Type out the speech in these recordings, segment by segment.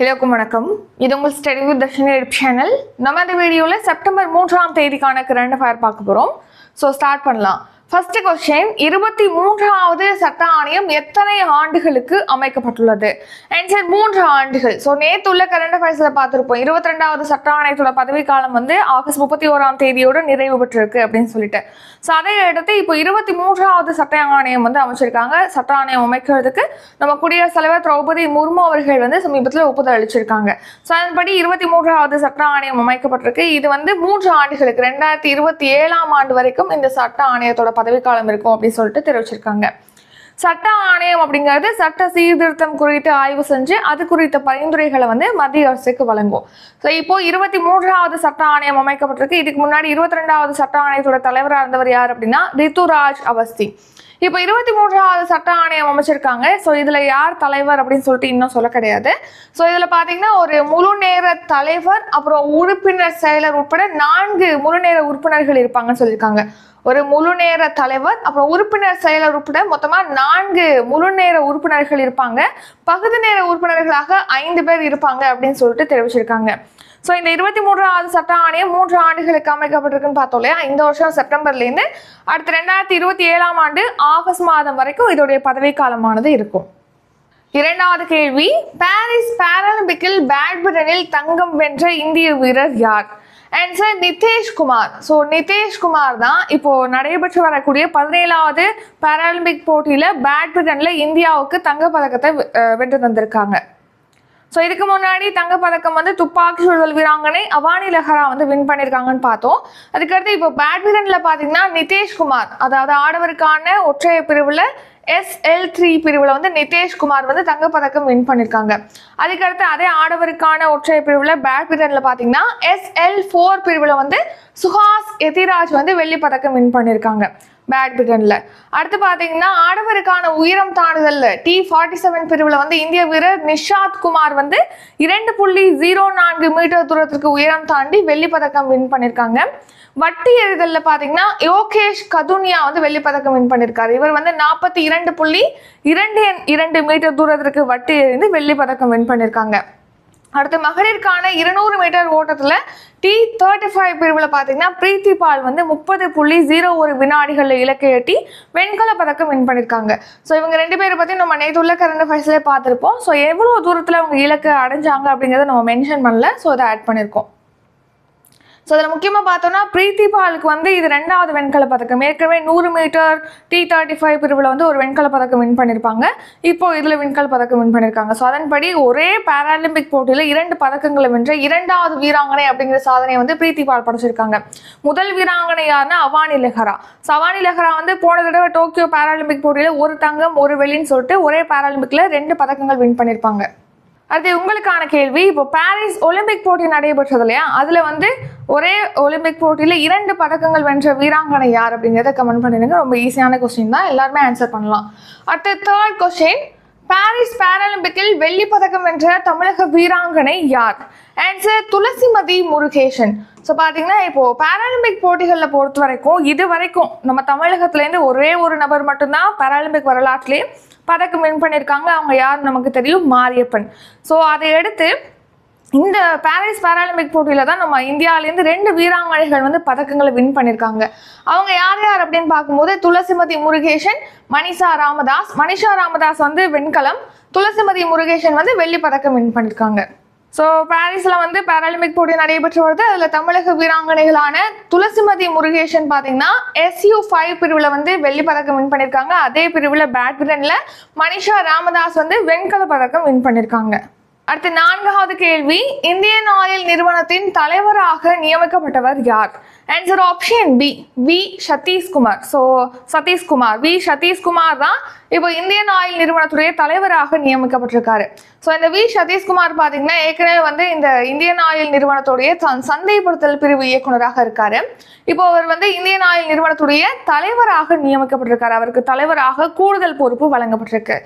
எல்லோருக்கும் வணக்கம். இது உங்கள் ஸ்டெடி வித் தர்ஷினி சேனல். நம்ம இந்த வீடியோவில் செப்டம்பர் மூன்றாம் தேதிக்கான கரண்ட் அஃபேர் பார்க்க போகிறோம். ஸோ ஸ்டார்ட் பண்ணலாம். ஃபர்ஸ்ட் கொஸ்டின் இருபத்தி மூன்றாவது சட்ட ஆணையம் எத்தனை ஆண்டுகளுக்கு அமைக்கப்பட்டுள்ளது? ஆன்சர் மூன்று ஆண்டுகள். ஸோ நேற்று உள்ள கரண்ட் அஃபேர்ஸில் பார்த்துருப்போம். இருபத்தி ரெண்டாவது சட்ட ஆணையத்தோட பதவிக்காலம் வந்து ஆகஸ்ட் முப்பத்தி ஓராம் தேதியோட நிறைவு பெற்றிருக்கு அப்படின்னு சொல்லிட்டு. ஸோ அதை அடுத்து இப்போ இருபத்தி மூன்றாவது சட்ட ஆணையம் வந்து அமைச்சிருக்காங்க. சட்ட ஆணையம் அமைக்கிறதுக்கு நம்ம குடியரசுத் தலைவர் திரௌபதி முர்மு அவர்கள் வந்து சமீபத்தில் ஒப்புதல் அளிச்சிருக்காங்க. ஸோ அதன்படி இருபத்தி மூன்றாவது சட்ட ஆணையம் அமைக்கப்பட்டிருக்கு. இது வந்து மூன்று ஆண்டுகளுக்கு ரெண்டாயிரத்தி இருபத்தி ஏழாம் ஆண்டு வரைக்கும் இந்த சட்ட ஆணையத்தோட பதவிக்காலம் இருக்கும் அப்படின்னு சொல்லிட்டு தெரிவிச்சிருக்காங்க. சட்ட ஆணையம் அப்படிங்கிறது சட்ட சீர்திருத்தம் குறித்து ஆய்வு செஞ்சு அது குறித்த பரிந்துரைகளை வந்து மத்திய அரசுக்கு வழங்கும் ஸோ இப்போ இருபத்தி மூன்றாவது சட்ட ஆணையம் அமைக்கப்பட்டிருக்கு. இதுக்கு முன்னாடி இருபத்தி ரெண்டாவது சட்ட ஆணையத்தோட தலைவராக இருந்தவர் யார் அப்படின்னா ரித்துராஜ் அவஸ்தி. இப்போ இருபத்தி மூன்றாவது சட்ட ஆணையம் அமைச்சிருக்காங்க. ஸோ இதில் யார் தலைவர் அப்படின்னு சொல்லிட்டு இன்னும் சொல்ல கிடையாது. ஸோ இதில் பார்த்தீங்கன்னா ஒரு முழு நேர தலைவர் அப்புறம் உறுப்பினர் செயலர் உட்பட நான்கு முழு நேர உறுப்பினர்கள் இருப்பாங்கன்னு சொல்லியிருக்காங்க. ஒரு முழு நேர தலைவர் அப்புறம் உறுப்பினர் செயலர் உட்பட மொத்தமாக நான்கு முழு நேர உறுப்பினர்கள் இருப்பாங்க. பகுதி நேர உறுப்பினர்களாக ஐந்து பேர் இருப்பாங்க அப்படின்னு சொல்லிட்டு தெரிவிச்சிருக்காங்க. ஸோ இந்த இருபத்தி மூன்றாவது சட்ட ஆணையம் மூன்று ஆண்டுகளுக்கு அமைக்கப்பட்டிருக்குன்னு பார்த்தோம் இல்லையா? இந்த வருஷம் செப்டம்பர்லேருந்து அடுத்த ரெண்டாயிரத்தி இருபத்தி ஏழாம் ஆண்டு ஆகஸ்ட் மாதம் வரைக்கும் இதோடைய பதவிக்காலமானது இருக்கும். இரண்டாவது கேள்வி பாரிஸ் பாராலிம்பிக்கில் பேட்மிண்டனில் தங்கம் வென்ற இந்திய வீரர் யார்? And sir Nitesh Kumar so Nitesh Kumar தான் இப்போ நடைபெற்று வரக்கூடிய பதினேழாவது பாராலிம்பிக் போட்டியில் பேட்மிண்டனில் இந்தியாவுக்கு தங்கப்பதக்கத்தை வென்று தந்திருக்காங்க. ஸோ இதுக்கு முன்னாடி தங்கப்பதக்கம் வந்து துப்பாக்கி சுடுதல் வீராங்கனை அவானி லெஹரா வந்து வின் பண்ணியிருக்காங்கன்னு பார்த்தோம். அதுக்கடுத்து இப்போ பேட்மிண்டனில் பார்த்தீங்கன்னா நிதேஷ்குமார் அதாவது ஆடவருக்கான ஒற்றையர் பிரிவில் எஸ்எல் த்ரீ பிரிவில் வந்து நிதேஷ்குமார் வந்து தங்கப்பதக்கம் வின் பண்ணியிருக்காங்க அதுக்கடுத்து அதே ஆடவருக்கான ஒற்றையர் பிரிவில் பேட்மிண்டனில் பார்த்தீங்கன்னா எஸ்எல் ஃபோர் பிரிவில் வந்து சுஹாஸ் எதிராஜ் வந்து வெள்ளி பதக்கம் வின் பண்ணியிருக்காங்க பேட்மிண்டனில் அடுத்து பார்த்தீங்கன்னா ஆடவருக்கான உயரம் தாண்டுதலில். டி ஃபார்ட்டி செவன் பிரிவில் வந்து இந்திய வீரர் நிஷாத் குமார் வந்து இரண்டு புள்ளி ஜீரோ நான்கு மீட்டர் தூரத்திற்கு உயரம் தாண்டி வெள்ளி பதக்கம் வின் பண்ணியிருக்காங்க வட்டி எறிதலில் பார்த்தீங்கன்னா யோகேஷ் கதுனியா வந்து வெள்ளி பதக்கம் வின் பண்ணியிருக்காரு இவர் வந்து நாற்பத்தி இரண்டு புள்ளி இரண்டு இரண்டு மீட்டர் தூரத்திற்கு வட்டி எறிந்து வெள்ளி பதக்கம் வின் பண்ணியிருக்காங்க அடுத்து மகளிருக்கான இருநூறு மீட்டர் ஓட்டத்தில் டி தேர்ட்டி ஃபைவ் பிரிவில் பார்த்தீங்கன்னா பிரீத்தி பால் வந்து முப்பது புள்ளி ஜீரோ ஒரு வினாடிகளில் இலக்கை எட்டி வெண்கல பதக்கம் வின் பண்ணியிருக்காங்க ஸோ இவங்க ரெண்டு பேரை பற்றி நம்ம நேற்று உள்ள கரண்ட் அஃபேர்ஸ்லேயே பார்த்துருப்போம். ஸோ எவ்வளோ தூரத்தில் அவங்க இலக்கை அடைஞ்சாங்க அப்படிங்கிறத நம்ம மென்ஷன் பண்ணல. ஸோ அதை ஆட் பண்ணியிருக்கோம் ஸோ அதில் முக்கியமாக பார்த்தோம்னா பிரீத்தி பாலுக்கு வந்து இது ரெண்டாவது வெண்கல பதக்கம். ஏற்கனவே நூறு மீட்டர் டி தேர்ட்டி ஃபைவ் பிரிவில் வந்து ஒரு வெண்கல பதக்கம் வின் பண்ணியிருப்பாங்க இப்போ இதில் வெண்கல பதக்கம் வின் பண்ணியிருக்காங்க ஸோ அதன்படி ஒரே பேராலிம்பிக் போட்டியில் இரண்டு பதக்கங்களை வென்ற இரண்டாவது வீராங்கனை அப்படிங்கிற சாதனையை வந்து பிரீத்தி பால் படைச்சிருக்காங்க. முதல் வீராங்கனை யாருன்னா அவானி லெஹரா. ஸோ அவானி லெஹரா வந்து போன தடவை டோக்கியோ பேராலிம்பிக் போட்டியில் ஒரு தங்கம் ஒரு வெளின்னு சொல்லிட்டு ஒரே பேராலிம்பிக்கில் ரெண்டு பதக்கங்கள் வின் பண்ணியிருப்பாங்க அடுத்து உங்களுக்கான கேள்வி. இப்போ பாரிஸ் ஒலிம்பிக் போட்டி நடைபெற்றது இல்லையா? அதில் வந்து ஒரே ஒலிம்பிக் போட்டியில் இரண்டு பதக்கங்கள் வென்ற வீராங்கனை யார் அப்படிங்கிறத கமெண்ட் பண்ணிடுங்க. ரொம்ப ஈஸியான கொஸ்டின் தான். எல்லாருமே ஆன்சர் பண்ணலாம். அடுத்து தேர்ட் கொஸ்டின் பாரிஸ் பேராலிம்பிக்கில் வெள்ளி பதக்கம் வென்ற தமிழக வீராங்கனை யார்? ஆன்சர் துளசிமதி முருகேஷன் ஸோ பார்த்தீங்கன்னா இப்போ பாராலிம்பிக் போட்டிகளில் பொறுத்த வரைக்கும் இது வரைக்கும் நம்ம தமிழகத்துலேருந்து ஒரே ஒரு நபர் மட்டும்தான் பேராலிம்பிக் வரலாற்றுலேயே பதக்கம் வின் பண்ணியிருக்காங்க அவங்க யார் நமக்கு தெரியும்? மாரியப்பன். ஸோ அதை எடுத்து இந்த பாரிஸ் பேராலிம்பிக் போட்டியில் தான் நம்ம இந்தியாவிலேருந்து ரெண்டு வீராங்கனைகள் வந்து பதக்கங்களை வின் பண்ணியிருக்காங்க அவங்க யார் யார் அப்படின்னு பார்க்கும்போது துளசிமதி முருகேஷன் மணிஷா ராமதாஸ். மணிஷா ராமதாஸ் வந்து வெண்கலம். துளசிமதி முருகேஷன் வந்து வெள்ளி பதக்கம் வின் பண்ணியிருக்காங்க ஸோ பாரிஸில் வந்து பேராலிம்பிக் போட்டி நடைபெற்று வருது. அதில் தமிழக வீராங்கனைகளான துளசிமதி முருகேஷன் பார்த்தீங்கன்னா எஸ்யூ ஃபைவ் பிரிவில் வந்து வெள்ளி பதக்கம் வின் பண்ணியிருக்காங்க அதே பிரிவில் பேட்மிண்டனில் மனிஷா ராமதாஸ் வந்து வெண்கல பதக்கம் வின் பண்ணியிருக்காங்க அடுத்து நான்காவது கேள்வி இந்தியன் ஆயில் நிறுவனத்தின் தலைவராக நியமிக்கப்பட்டவர் யார்? Answer option B V Satishkumar so Satishkumar V Satishkumar தான் இப்போ இந்தியன் ஆயில் நிறுவனத்துடைய தலைவராக நியமிக்கப்பட்டிருக்காரு. ஸோ இந்த வி சதீஷ்குமார் பார்த்தீங்கன்னா ஏற்கனவே வந்து இந்த இந்தியன் ஆயில் நிறுவனத்துடைய சந்தைப்படுத்தல் பிரிவு இயக்குனராக இருக்காரு. இப்போ அவர் வந்து இந்தியன் ஆயில் நிறுவனத்துடைய தலைவராக நியமிக்கப்பட்டிருக்காரு. அவருக்கு தலைவராக கூடுதல் பொறுப்பு வழங்கப்பட்டிருக்கு.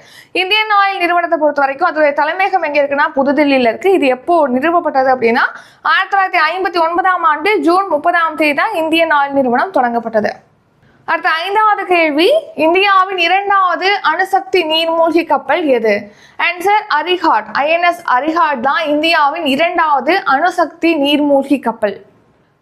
இந்தியன் ஆயில் நிறுவனத்தை பொறுத்த வரைக்கும் அதோடைய தலைமையகம் எங்கே இருக்குன்னா புதுதில்லியில் இருக்கு. இது எப்போ நிறுவப்பட்டது அப்படின்னா ஆயிரத்தி தொள்ளாயிரத்தி ஐம்பத்தி ஒன்பதாம் ஆண்டு ஜூன் முப்பதாம் தேதி தான் இந்தியன் ஆயில் நிறுவனம் தொடங்கப்பட்டது. அடுத்த ஐந்தாவது கேள்வி இந்தியாவின் இரண்டாவது அணுசக்தி நீர்மூழ்கி கப்பல் எது? ஆன்சர் அரிஹாட். ஐஎன்எஸ் அரிஹாட் தான் இந்தியாவின் இரண்டாவது அணுசக்தி நீர்மூழ்கி கப்பல்.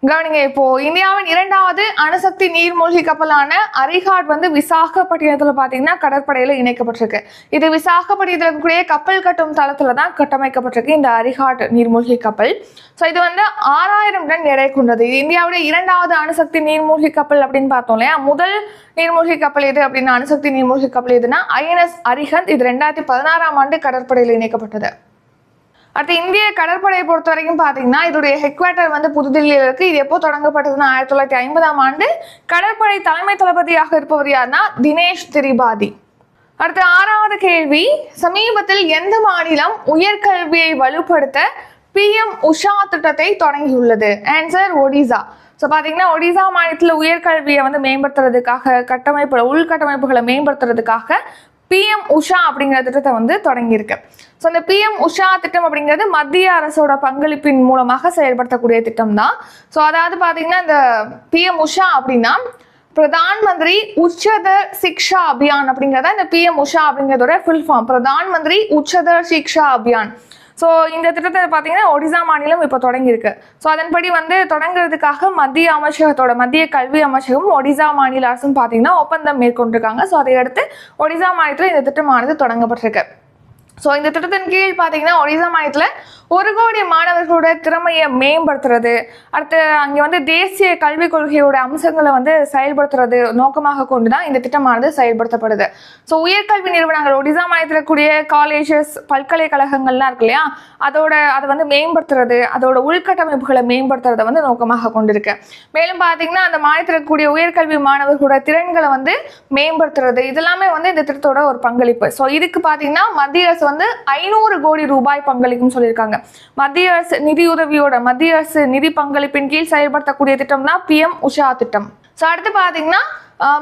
கவனிங்க இப்போ இந்தியாவின் இரண்டாவது அணுசக்தி நீர்மூழ்கி கப்பலான அரிஹாட் வந்து விசாகப்பட்டினத்துல பாத்தீங்கன்னா கடற்படையில இணைக்கப்பட்டிருக்கு. இது விசாகப்பட்டினத்தில் இருக்கக்கூடிய கப்பல் கட்டும் தளத்துல தான் கட்டமைக்கப்பட்டிருக்கு இந்த அரிஹாட் நீர்மூழ்கி கப்பல். ஸோ இது வந்து ஆறாயிரம் டன் எடை கொண்டது. இது இந்தியாவுடைய இரண்டாவது அணுசக்தி நீர்மூழ்கி கப்பல் அப்படின்னு பார்த்தோம் இல்லையா? முதல் நீர்மூழ்கி கப்பல் எது அப்படின்னா அணுசக்தி நீர்மூழ்கி கப்பல் எதுனா ஐஎன்எஸ் அரிஹந்த் இது ரெண்டாயிரத்தி பதினாறாம் ஆண்டு கடற்படையில் இணைக்கப்பட்டது. அடுத்து இந்திய கடற்படையை பொறுத்த வரைக்கும் பார்த்தீங்கன்னா இதோடைய ஹெட்குவார்ட்டர் வந்து புதுதில்லியில் இருக்கு. இது எப்போ தொடங்கப்பட்டதுன்னா ஆயிரத்தி தொள்ளாயிரத்தி ஐம்பதாம் ஆண்டு கடற்படை தலைமை தளபதியாக இருப்பவர் யாருன்னா தினேஷ் திரிபாதி. அடுத்து ஆறாவது கேள்வி சமீபத்தில் எந்த மாநிலம் உயர்கல்வியை வலுப்படுத்த பிஎம் உஷா திட்டத்தை தொடங்கியுள்ளது? ஆன்சர் ஒடிசா. ஸோ பார்த்தீங்கன்னா ஒடிசா மாநிலத்தில் உயர்கல்வியை வந்து மேம்படுத்துறதுக்காக கட்டமைப்பு உள்கட்டமைப்புகளை மேம்படுத்துறதுக்காக பிஎம் உஷா அப்படிங்கிற திட்டத்தை வந்து தொடங்கியிருக்கு. ஸோ இந்த பிஎம் உஷா திட்டம் அப்படிங்கிறது மத்திய அரசோட பங்களிப்பின் மூலமாக செயல்படுத்தக்கூடிய திட்டம் தான் ஸோ அதாவது பார்த்தீங்கன்னா இந்த பிஎம் உஷா அப்படின்னா பிரதான் மந்திரி உச்சதர் சிக்ஷா அபியான் அப்படிங்கிறத இந்த பிஎம் உஷா அப்படிங்கிறதோட ஃபுல் ஃபார்ம் பிரதான் மந்திரி உச்சதர் சிக்ஷா அபியான். ஸோ இந்த திட்டத்தை பார்த்தீங்கன்னா ஒடிசா மாநிலம் இப்போ தொடங்கியிருக்கு. ஸோ அதன்படி வந்து தொடங்குறதுக்காக மத்திய அமைச்சகத்தோட மத்திய கல்வி அமைச்சகமும் ஒடிசா மாநில அரசும் பார்த்தீங்கன்னா ஒப்பந்தம் மேற்கொண்டிருக்காங்க. ஸோ அதை அடுத்து ஒடிசா மாநிலத்தில் இந்த திட்டமானது தொடங்கப்பட்டிருக்கு. ஸோ இந்த திட்டத்தின் கீழ் பார்த்தீங்கன்னா ஒடிசா மாநிலத்தில் ஒரு கோடி மாணவர்களோட திறமையை மேம்படுத்துறது. அடுத்து அங்கே வந்து தேசிய கல்விக் கொள்கையோட அம்சங்களை வந்து செயல்படுத்துறது நோக்கமாக கொண்டு தான் இந்த திட்டமானது செயல்படுத்தப்படுது. ஸோ உயர்கல்வி நிறுவனங்கள் ஒடிசா மாநிலத்தில் கூடிய காலேஜஸ் பல்கலைக்கழகங்கள்லாம் இருக்கு இல்லையா? அதோட அதை வந்து மேம்படுத்துறது அதோட உள்கட்டமைப்புகளை மேம்படுத்துறதை வந்து நோக்கமாக கொண்டிருக்கு. மேலும் பார்த்தீங்கன்னா அந்த மாநிலத்தில் இருக்கக்கூடிய உயர்கல்வி மாணவர்களோட திறன்களை வந்து மேம்படுத்துறது இதெல்லாமே வந்து இந்த திட்டத்தோட ஒரு பங்களிப்பு. ஸோ இதுக்கு பார்த்தீங்கன்னா மத்திய அரசு வந்து வந்து ஐநூறு கோடி ரூபாய் பங்களிக்கும் சொல்லியிருக்காங்க. மத்திய அரசு நிதியுதவியோட மத்திய அரசு நிதி பங்களிப்பின் கீழ் செயல்படுத்தக்கூடிய திட்டம் தான் பிஎம் உஷா திட்டம். ஸோ அடுத்து பார்த்தீங்கன்னா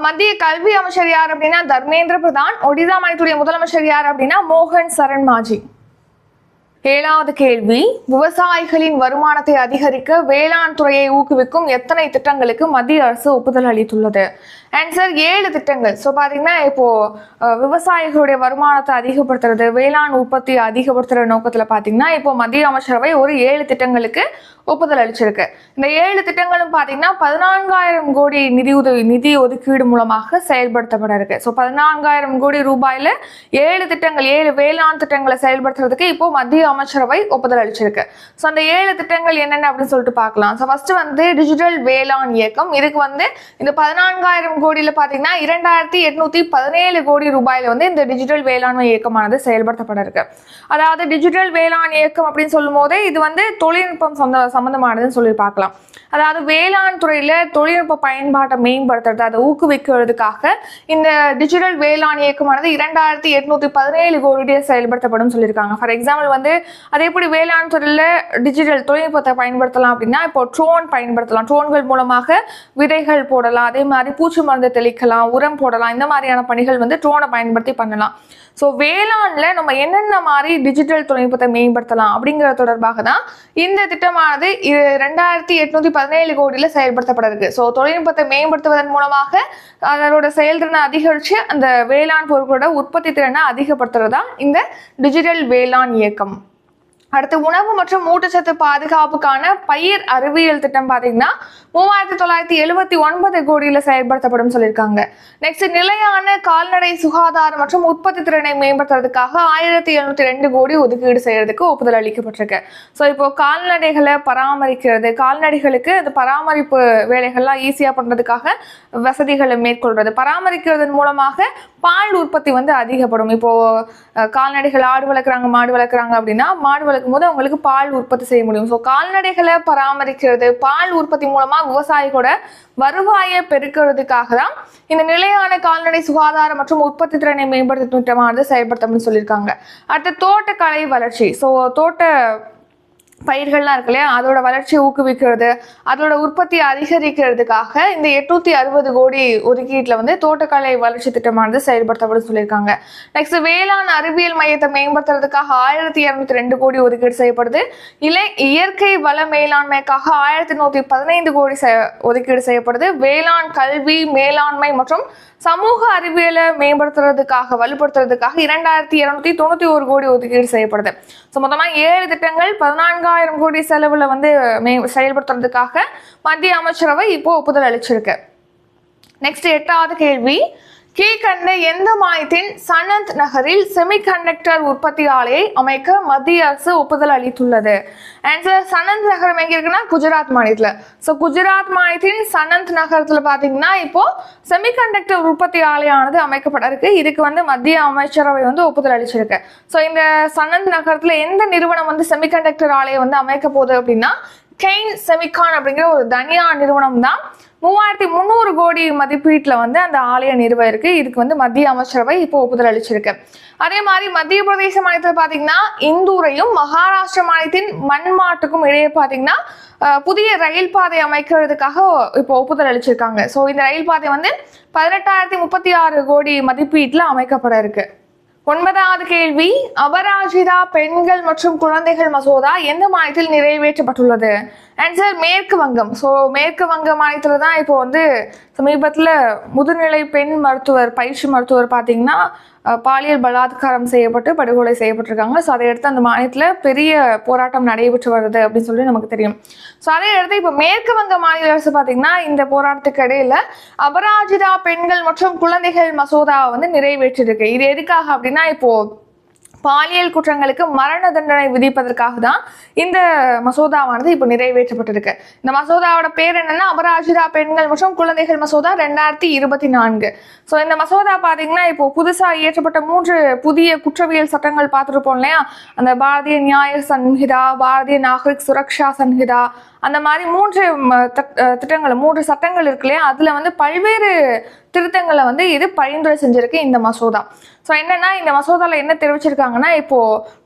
மத்திய கல்வி அமைச்சர் யார் அப்படின்னா தர்மேந்திர பிரதான் ஒடிசா மாநிலத்துடைய முதலமைச்சர் யார் அப்படின்னா மோகன் சரண் மாஜி. ஏழாவது கேள்வி விவசாயிகளின் வருமானத்தை அதிகரிக்க வேளாண் துறையை ஊக்குவிக்கும் எத்தனை திட்டங்களுக்கு மத்திய அரசு ஒப்புதல் அளித்துள்ளது? அண்ட் சார் ஏழு திட்டங்கள். ஸோ பார்த்தீங்கன்னா இப்போது விவசாயிகளுடைய வருமானத்தை அதிகப்படுத்துறது வேளாண் உற்பத்தியை அதிகப்படுத்துகிற நோக்கத்தில் பார்த்தீங்கன்னா இப்போ மத்திய அமைச்சரவை ஒரு ஏழு திட்டங்களுக்கு ஒப்புதல் அளிச்சிருக்கு. இந்த ஏழு திட்டங்களும் பார்த்தீங்கன்னா பதினான்காயிரம் கோடி நிதியுதவி நிதி ஒதுக்கீடு மூலமாக செயல்படுத்தப்பட இருக்கு. ஸோ பதினான்காயிரம் கோடி ரூபாயில் ஏழு திட்டங்கள் ஏழு வேளாண் திட்டங்களை செயல்படுத்துறதுக்கு இப்போ மத்திய அமைச்சரவை ஒப்புதல் அளிச்சிருக்கு. ஸோ அந்த ஏழு திட்டங்கள் என்னென்ன அப்படின்னு சொல்லிட்டு பார்க்கலாம் ஸோ ஃபர்ஸ்ட் வந்து டிஜிட்டல் வேளாண் இயக்கம். இதுக்கு வந்து இந்த பதினான்காயிரம் கோடியில் பார்த்தீங்கன்னா இரண்டாயிரத்தி எட்நூத்தி பதினேழு கோடி ரூபாயில வந்து இந்த டிஜிட்டல் வேளாண்மை இயக்கமானது செயல்படுத்தப்பட இருக்கு. அதாவது டிஜிட்டல் வேளாண் இயக்கம் அப்படின்னு சொல்லும் போதே இது வந்து தொழில்நுட்பம் சொந்த சம்மந்தமானதுன்னு சொல்லி பார்க்கலாம். அதாவது வேளாண் துறையில தொழில்நுட்ப பயன்பாட்டை மேம்படுத்துறது அதை ஊக்குவிக்கிறதுக்காக இந்த டிஜிட்டல் வேளாண் இயக்கமானது இரண்டாயிரத்தி எட்நூத்தி பதினேழு கோடி செயல்படுத்தப்படும் சொல்லியிருக்காங்க. ஃபார் எக்ஸாம்பிள் வந்து அதே எப்படி வேளாண் துறையில டிஜிட்டல் தொழில்நுட்பத்தை பயன்படுத்தலாம் அப்படின்னா இப்போ ட்ரோன் பயன்படுத்தலாம். ட்ரோன்கள் மூலமாக விதைகள் போடலாம். அதே மாதிரி பூச்சி மருந்து தெளிக்கலாம் உரம் போடலாம் இந்த மாதிரியான பணிகள் வந்து ட்ரோனை பயன்படுத்தி பண்ணலாம். ஸோ வேளாண்ல நம்ம என்னென்ன மாதிரி டிஜிட்டல் தொழில்நுட்பத்தை மேம்படுத்தலாம் அப்படிங்கிறது தொடர்பாக தான் இந்த திட்டமானது இது ரெண்டாயிரத்தி எட்நூத்தி பதினேழு கோடியில் செயல்படுத்தப்பட இருக்கு ஸோ தொழில்நுட்பத்தை மேம்படுத்துவதன் மூலமாக அதனோட செயல்திறனை அதிகரித்து அந்த வேளாண் பொருட்களோட உற்பத்தி திறனை அதிகப்படுத்துறதா இந்த டிஜிட்டல் வேளாண் இயக்கம். அடுத்து உணவு மற்றும் ஊட்டச்சத்து பாதுகாப்புக்கான பயிர் அறிவியல் திட்டம் பார்த்தீங்கன்னா மூவாயிரத்தி தொள்ளாயிரத்தி எழுபத்தி ஒன்பது கோடியில் செயல்படுத்தப்படும் சொல்லியிருக்காங்க. நெக்ஸ்ட் நிலையான கால்நடை சுகாதாரம் மற்றும் உற்பத்தி திறனை மேம்படுத்துறதுக்காக ஆயிரத்தி எழுநூத்தி ரெண்டு கோடி ஒதுக்கீடு செய்யறதுக்கு ஒப்புதல் அளிக்கப்பட்டிருக்கு. ஸோ இப்போ கால்நடைகளை பராமரிக்கிறது கால்நடைகளுக்கு அந்த பராமரிப்பு வேலைகள்லாம் ஈஸியாக பண்ணுறதுக்காக வசதிகளை மேற்கொள்வது பராமரிக்கிறதன் மூலமாக பால் உற்பத்தி வந்து அதிகப்படும். இப்போ கால்நடைகள் ஆடு வளர்க்குறாங்க மாடு வளர்க்குறாங்க அப்படின்னா மாடு வளர்க்கும் போது அவங்களுக்கு பால் உற்பத்தி செய்ய முடியும். ஸோ கால்நடைகளை பராமரிக்கிறது பால் உற்பத்தி மூலமா விவசாயிகளோட வருவாயை பெருக்கிறதுக்காக தான் இந்த நிலையான கால்நடை சுகாதாரம் மற்றும் உற்பத்தி திறனை மேம்படுத்தும் திட்டமானது செயல்படுத்தணும்னு சொல்லியிருக்காங்க. அடுத்து தோட்டக்கலை வளர்ச்சி. ஸோ தோட்ட பயிர்கள்லாம் இருக்கு இல்லையா? அதோட வளர்ச்சியை ஊக்குவிக்கிறது அதோட உற்பத்தி அதிகரிக்கிறதுக்காக இந்த எட்நூத்தி அறுபது கோடி ஒதுக்கீட்டில் வந்து தோட்டக்கலை வளர்ச்சி திட்டமானது செயல்படுத்தப்படும் சொல்லியிருக்காங்க. நெக்ஸ்ட் வேளாண் அறிவியல் மையத்தை மேம்படுத்துறதுக்காக ஆயிரத்தி இரநூத்தி ரெண்டு கோடி ஒதுக்கீடு செய்யப்படுது. இலை இயற்கை வள மேலாண்மைக்காக ஆயிரத்தி நூத்தி பதினைந்து கோடி செ- ஒதுக்கீடு செய்யப்படுது. வேளாண் கல்வி மேலாண்மை மற்றும் சமூக அறிவியலை மேம்படுத்துறதுக்காக வலுப்படுத்துறதுக்காக இரண்டாயிரத்தி இருநூத்தி தொண்ணூத்தி ஒரு கோடி ஒதுக்கீடு செய்யப்படுது. ஸோ மொத்தமாக ஏழு திட்டங்கள் ஆயிரம் கோடி செலவுல வந்து மே செயல்படுத்துறதுக்காக மத்திய அமைச்சரவை இப்போ ஒப்புதல் அளிச்சிருக்கு. நெக்ஸ்ட் எட்டாவது கேள்வி. கீழ்கண்ட எந்த மாநிலத்தின் சனந்த் நகரில் செமிகண்டக்டர் உற்பத்தி ஆலையை அமைக்க மத்திய அரசு ஒப்புதல் அளித்துள்ளது? ஆன்சர் சனந்த் நகரம் எங்க இருக்குன்னா குஜராத் மாநிலத்தில். ஸோ குஜராத் மாநிலத்தின் சனந்த் நகரத்தில் பார்த்தீங்கன்னா இப்போ செமிகண்டக்டர் உற்பத்தி ஆலையானது அமைக்கப்பட இருக்கு இதுக்கு வந்து மத்திய அமைச்சரவை வந்து ஒப்புதல் அளிச்சிருக்கு. ஸோ இந்த சனந்த் நகரத்தில் எந்த நிறுவனம் வந்து செமிகண்டக்டர் ஆலையை வந்து அமைக்க போகுது அப்படின்னா கெயின் செமிகான் அப்படிங்கிற ஒரு தனியார் நிறுவனம் தான் மூவாயிரத்தி முந்நூறு கோடி மதிப்பீட்டில் வந்து அந்த ஆலய நிறுவ இருக்கு இதுக்கு வந்து மத்திய அமைச்சரவை இப்போ ஒப்புதல் அளிச்சிருக்கு. அதே மாதிரி மத்திய பிரதேச மாநிலத்தில் பார்த்தீங்கன்னா இந்தூரையும் மகாராஷ்டிர மாநிலத்தின் மண்மாட்டுக்கும் இடையே பார்த்தீங்கன்னா புதிய ரயில் பாதை அமைக்கிறதுக்காக இப்போ ஒப்புதல் அளிச்சிருக்காங்க. ஸோ இந்த ரயில் பாதை வந்து பதினெட்டாயிரத்தி முப்பத்தி ஆறு கோடி மதிப்பீட்டில் அமைக்கப்பட இருக்கு. ஒன்பதாவது கேள்வி அபராஜிதா பெண்கள் மற்றும் குழந்தைகள் மசோதா எந்த மாநிலத்தில் நிறைவேற்றப்பட்டுள்ளது? ஆன்சர் மேற்கு வங்கம். ஸோ மேற்கு வங்க மாநிலத்தில் தான் இப்போ வந்து சமீபத்தில் முதுநிலை பெண் மருத்துவர் பயிற்சி மருத்துவர் பார்த்தீங்கன்னா பாலியல் பலாத்காரம் செய்யப்பட்டு படுகொலை செய்யப்பட்டிருக்காங்க. ஸோ அதை எடுத்து அந்த மாநிலத்தில் பெரிய போராட்டம் நடைபெற்று வருது அப்படின்னு சொல்லி நமக்கு தெரியும். ஸோ அதையடுத்து இப்போ மேற்கு வங்க மாநில அரசு பார்த்தீங்கன்னா இந்த போராட்டத்துக்கு இடையில அபராஜிதா பெண்கள் மற்றும் குழந்தைகள் மசோதாவை வந்து நிறைவேற்றிருக்கு. இது எதுக்காக அப்படின்னா இப்போது பாலியல் குற்றங்களுக்கு மரண தண்டனை விதிப்பதற்காக தான் இந்த மசோதாவானது இப்போ நிறைவேற்றப்பட்டிருக்கு. இந்த மசோதாவோட பேர் என்னன்னா அபராஜிதா பெண்கள் மற்றும் குழந்தைகள் மசோதா ரெண்டாயிரத்தி இருபத்தி நான்கு. ஸோ இந்த மசோதா பார்த்தீங்கன்னா இப்போ புதுசாக இயற்றப்பட்ட மூன்று புதிய குற்றவியல் சட்டங்கள் பார்த்துருப்போம் இல்லையா? அந்த பாரதிய நியாய சன்ஹிதா பாரதிய நாகரிக் சுரக்ஷா சன்ஹிதா அந்த மாதிரி மூன்று தட்- திட்டங்கள் மூன்று சட்டங்கள் இருக்கு இல்லையா? அதில் வந்து பல்வேறு திருத்தங்களை வந்து இது பரிந்துரை செஞ்சிருக்கு இந்த மசோதா. ஸோ என்னன்னா இந்த மசோதாவில் என்ன தெரிவிச்சிருக்காங்கன்னா இப்போ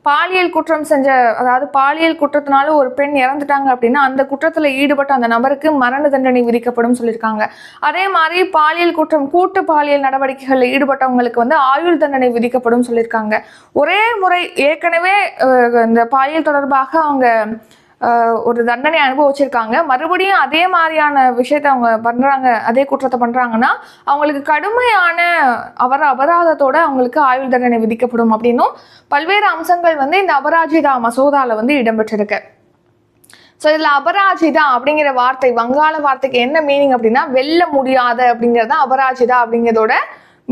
பாலியல் குற்றம் செஞ்ச அதாவது பாலியல் குற்றத்தினால ஒரு பெண் இறந்துட்டாங்க அப்படின்னா அந்த குற்றத்தில் ஈடுபட்ட அந்த நபருக்கு மரண தண்டனை விதிக்கப்படும் சொல்லியிருக்காங்க. அதே மாதிரி பாலியல் குற்றம் கூட்டு பாலியல் நடவடிக்கைகளில் ஈடுபட்டவங்களுக்கு வந்து ஆயுள் தண்டனை விதிக்கப்படும் சொல்லியிருக்காங்க. ஒரே முறை ஏற்கனவே இந்த பாலியல் தொடர்பாக அவங்க ஒரு தண்டனை அனுபவிச்சிருக்காங்க. மறுபடியும் அதே மாதிரியான விஷயத்த அவங்க பண்றாங்க அதே குற்றத்தை பண்றாங்கன்னா அவங்களுக்கு கடுமையான அவர அபராதத்தோட அவங்களுக்கு ஆயுள் தண்டனை விதிக்கப்படும் அப்படின்னும் பல்வேறு அம்சங்கள் வந்து இந்த அபராஜிதா மசோதால வந்து இடம்பெற்றிருக்கு. ஸோ இதில் அபராஜிதா அப்படிங்கிற வார்த்தை வங்காள வார்த்தைக்கு என்ன மீனிங் அப்படின்னா வெல்ல முடியாத அப்படிங்கிறது தான் அபராஜிதா அப்படிங்கிறதோட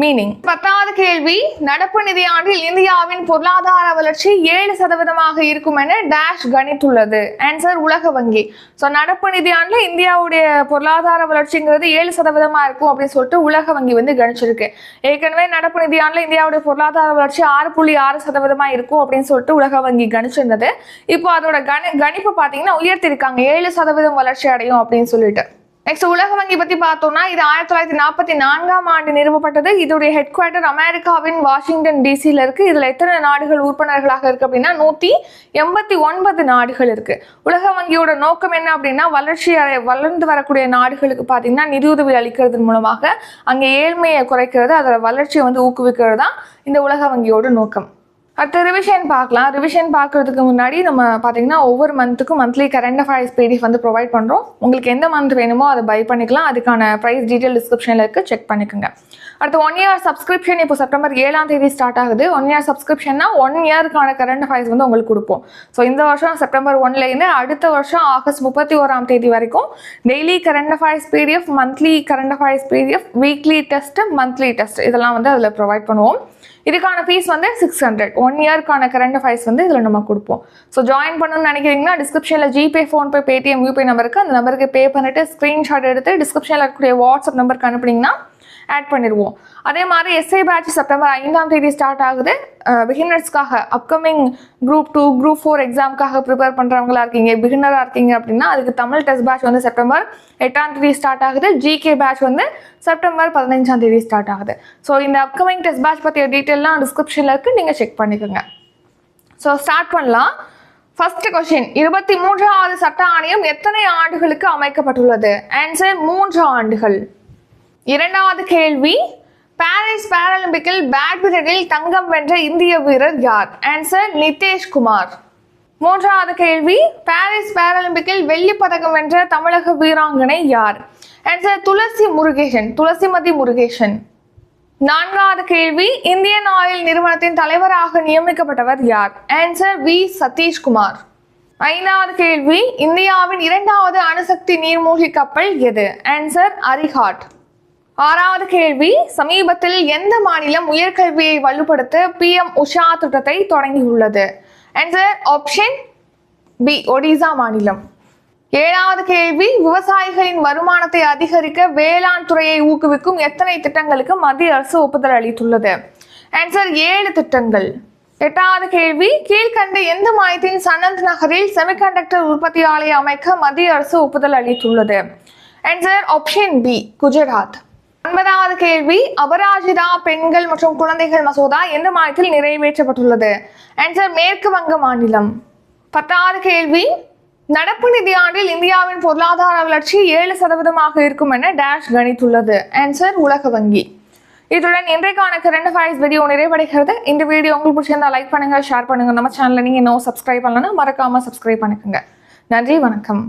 மீனிங் பத்தாவது கேள்வி நடப்பு நிதியாண்டில் இந்தியாவின் பொருளாதார வளர்ச்சி ஏழு சதவீதமாக இருக்கும் என டேஷ் கணித்துள்ளது. ஆன்சர் உலக வங்கி. ஸோ நடப்பு நிதியாண்டில் இந்தியாவுடைய பொருளாதார வளர்ச்சிங்கிறது ஏழு சதவீதமா இருக்கும் அப்படின்னு சொல்லிட்டு உலக வங்கி வந்து கணிச்சிருக்கு. ஏற்கனவே நடப்பு நிதியாண்டில் இந்தியாவுடைய பொருளாதார வளர்ச்சி ஆறு புள்ளி ஆறு சதவீதமா இருக்கும் அப்படின்னு சொல்லிட்டு உலக வங்கி கணிச்சிருந்தது. இப்போ அதோட கணி கணிப்பு பார்த்தீங்கன்னா உயர்த்திருக்காங்க. ஏழு சதவீதம் வளர்ச்சி அடையும் அப்படின்னு சொல்லிட்டு. நெக்ஸ்ட் உலக வங்கி பத்தி பார்த்தோம்னா இது ஆயிரத்தி தொள்ளாயிரத்தி நாற்பத்தி நான்காம் ஆண்டு நிறுவப்பட்டது. இதோடைய ஹெட் குவார்ட்டர் அமெரிக்காவின் வாஷிங்டன் டிசியில் இருக்கு. இதுல எத்தனை நாடுகள் உறுப்பினர்களாக இருக்கு அப்படின்னா நூத்தி எண்பத்தி ஒன்பது நாடுகள் இருக்கு. உலக வங்கியோட நோக்கம் என்ன அப்படின்னா வளர்ச்சி அடை வளர்ந்து வரக்கூடிய நாடுகளுக்கு பார்த்தீங்கன்னா நிதியுதவி அளிக்கிறது மூலமாக அங்கே ஏழ்மையை குறைக்கிறது அதோட வளர்ச்சியை வந்து ஊக்குவிக்கிறது தான் இந்த உலக வங்கியோட நோக்கம். அடுத்து ரிவிஷன் பார்க்கலாம். ரிவிஷன் பார்க்கறதுக்கு முன்னாடி நம்ம பார்த்தீங்கன்னா ஒவ்வொரு மந்த்துக்கும் மந்த்லி கரண்ட் அஃபேர்ஸ் பிடிஎஃப் வந்து ப்ரொவைட் பண்ணுறோம் உங்களுக்கு எந்த மந்த் வேணுமோ அதை பை பண்ணிக்கலாம். அதுக்கான ப்ரைஸ் டீட்டெயில் டிஸ்கிரிப்ஷனில் இருக்குது செக் பண்ணிக்கோங்க. அடுத்து ஒன் இயர் சப்ஸ்கிரிப்ஷன் இப்போ செப்டம்பர் ஏழாம் தேதி ஸ்டார்ட் ஆகுது. ஒன் இயர் சப்ஸ்கிரிப்ஷன்னா ஒன் இயருக்கான கரண்ட் அஃபேர்ஸ் வந்து உங்களுக்கு கொடுப்போம். ஸோ இந்த வருஷம் செப்டம்பர் ஒன்லேருந்து அடுத்த வருஷம் ஆகஸ்ட் முப்பத்தி ஓராம் தேதி வரைக்கும் daily current affairs PDF monthly current affairs PDF weekly test monthly test இதெல்லாம் வந்து அதில் ப்ரொவைட் பண்ணுவோம். இதுக்கான ஃபீஸ் வந்து சிக்ஸ் ஹண்ட்ரட் ஒன் இயர்க்கான கரண்ட் அஃபேர்ஸ் வந்து இதில் நம்ம கொடுப்போம். ஸோ ஜாயின் பண்ணணும்னு நினைக்கிறீங்கன்னா டிஸ்கிரிப்ஷனில் ஜிபே ஃபோன்பே பேடிஎம் யூபே நம்பருக்கு அந்த நம்பருக்கு பே பண்ணிட்டு ஸ்க்ரீன்ஷாட் எடுத்து டிஸ்கிரிப்ஷனில் இருக்கக்கூடிய வாட்ஸ்அப் நம்பருக்கு அனுப்புனீங்கன்னா ஆட் பண்ணிடுவோம். அதே மாதிரி எஸ்ஐ பேட்ச் செப்டம்பர் ஐந்தாம் தேதி ஸ்டார்ட் ஆகுது. பிகினர்ஸ்க்காக upcoming group two group four எக்ஸாமுக்காக prepare பண்ணுறவங்களா இருக்கீங்க பிகினராக இருக்கீங்க அப்படின்னா அதுக்கு தமிழ் டெஸ்ட் பேட்ச் வந்து செப்டம்பர் எட்டாம் தேதி ஸ்டார்ட் ஆகுது. ஜிகே பேட்ச் வந்து செப்டம்பர் பதினஞ்சாம் தேதி ஸ்டார்ட் ஆகுது. ஸோ இந்த அப்கமிங் டெஸ்ட் பேட்ச் பற்றிய டீட்டெயிலாம் டிஸ்கிரிப்ஷனில் இருக்குது நீங்கள் செக் பண்ணிக்கோங்க. ஸோ ஸ்டார்ட் பண்ணலாம். ஃபர்ஸ்ட் கொஸ்டின் இருபத்தி மூன்றாவது சட்ட ஆணையம் எத்தனை ஆண்டுகளுக்கு அமைக்கப்பட்டுள்ளது? ஆன்சர் மூன்று ஆண்டுகள். இரண்டாவது கேள்வி. பாரிஸ் பாராலிம்பிக்கில் பேட்மிண்டனில் தங்கம் வென்ற இந்திய வீரர் யார்? ஆன்சர் நிதேஷ்குமார் மூன்றாவது கேள்வி. பாரிஸ் பாராலிம்பிக்கில் வெள்ளி பதக்கம் வென்ற தமிழக வீராங்கனை யார்? ஆன்சர் துளசி முருகேசன் துளசிமதி முருகேசன். நான்காவது கேள்வி. இந்தியன் ஆயில் நிறுவனத்தின் தலைவராக நியமிக்கப்பட்டவர் யார்? Answer we. சதீஷ்குமார் ஐந்தாவது கேள்வி. இந்தியாவின் இரண்டாவது அணுசக்தி நீர்மூழ்கி கப்பல் எது? ஆன்சர் அரிஹாட். ஆறாவது கேள்வி சமீபத்தில் எந்த மாநிலம் உயர்கல்வியை வலுப்படுத்த பிஎம் உஷா திட்டத்தை தொடங்கியுள்ளது? ஆன்சர் ஆப்ஷன் பி ஒடிசா மாநிலம். ஏழாவது கேள்வி விவசாயிகளின் வருமானத்தை அதிகரிக்க வேளாண் துறையை ஊக்குவிக்கும் எத்தனை திட்டங்களுக்கு மத்திய அரசு ஒப்புதல் அளித்துள்ளது? ஆன்சர் ஏழு திட்டங்கள். எட்டாவது கேள்வி கீழ்கண்ட எந்த மாநிலத்தின் சனந்த் நகரில் செமிகண்டக்டர் உற்பத்தி ஆலை அமைக்க மத்திய அரசு ஒப்புதல் அளித்துள்ளது? Answer option B Gujarat. ஒன்பதாவது கேள்வி அபராஜிதா பெண்கள் மற்றும் குழந்தைகள் மசோதா எந்த மாநிலத்தில் நிறைவேற்றப்பட்டுள்ளது? ஆன்சர் மேற்கு வங்க மாநிலம். பத்தாவது கேள்வி நடப்பு நிதியாண்டில் இந்தியாவின் பொருளாதார வளர்ச்சி ஏழு சதவீதமாக இருக்கும் என டேஷ் கணித்துள்ளது. ஆன்சர் உலக வங்கி. இதுடன் இன்றைக்கான கரண்ட் அஃபேர்ஸ் வீடியோ நிறைவடைகிறது. இந்த வீடியோ உங்களுக்கு பிடிச்சிருந்தா லைக் பண்ணுங்க ஷேர் பண்ணுங்க. நம்ம சேனலை நீங்க இன்னும் சப்ஸ்கிரைப் பண்ணலன்னா மறக்காம சப்ஸ்கிரைப் பண்ணிக்கோங்க. நன்றி வணக்கம்.